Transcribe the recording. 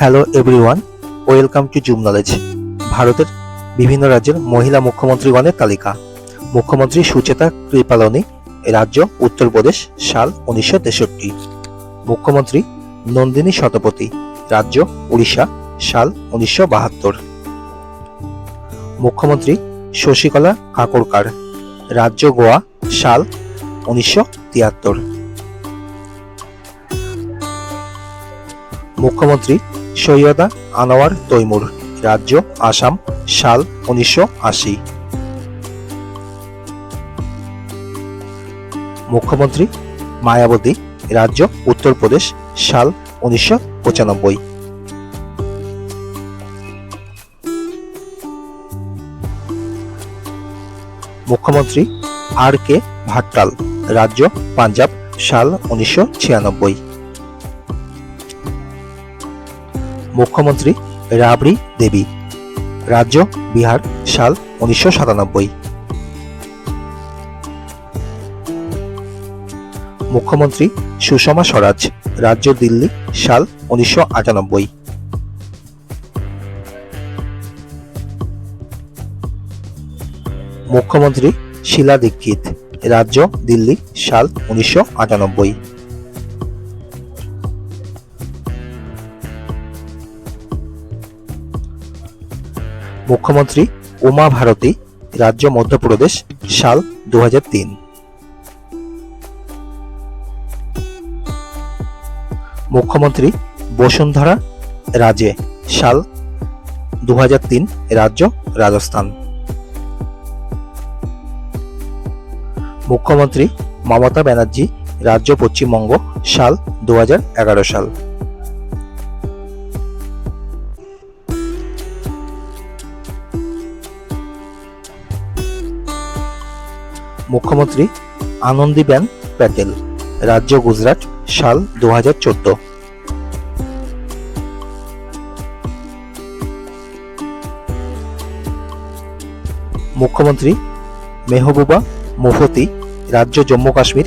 Hello everyone welcome to Zoom knowledge ভারতের বিভিন্ন রাজ্যের মহিলা মুখ্যমন্ত্রীগণের তালিকা। মুখ্যমন্ত্রী সুচেতা কৃপালনী রাজ্য উত্তরপ্রদেশ সাল উনিশশো তেষট্টি। মুখ্যমন্ত্রী নন্দিনী শতপথী, রাজ্য উড়িষ্যা সাল উনিশশো বাহাত্তর। মুখ্যমন্ত্রী শশীকলা কাকড়কার রাজ্য গোয়া সাল উনিশশো তিয়াত্তর। মুখ্যমন্ত্রী সৈয়দা আনোয়ার তৈমুর, রাজ্য আসাম, সাল উনিশশো আশি। মুখ্যমন্ত্রী, মায়াবতী, রাজ্য উত্তরপ্রদেশ সাল উনিশশো পঁচানব্বই। মুখ্যমন্ত্রী আর কে ভাট্টাল, রাজ্য পাঞ্জাব, সাল উনিশশো ছিয়ানব্বই। মুখ্যমন্ত্রী রাবড়ি দেবী, রাজ্য বিহার সাল উনিশশো সাতানব্বই। মুখ্যমন্ত্রী সুষমা স্বরাজ, রাজ্য দিল্লি সাল উনিশশো আটানব্বই। মুখ্যমন্ত্রী শিলা দীক্ষিত, রাজ্য দিল্লি সাল উনিশশো আটানব্বই। মুখ্যমন্ত্রী উমা ভারতী, রাজ্য মধ্যপ্রদেশ, সাল দু হাজার তিন। মুখ্যমন্ত্রী বসুন্ধরা রাজে সাল দু হাজার তিন, রাজ্য রাজস্থান। মুখ্যমন্ত্রী মমতা ব্যানার্জি, রাজ্য পশ্চিমবঙ্গ, সাল দু হাজার এগারো সাল। মুখ্যমন্ত্রী আনন্দীবেন প্যাটেল, রাজ্য গুজরাট, সাল দু হাজার চোদ্দ। মুখ্যমন্ত্রী মেহবুবা মুফতি, রাজ্য জম্মু কাশ্মীর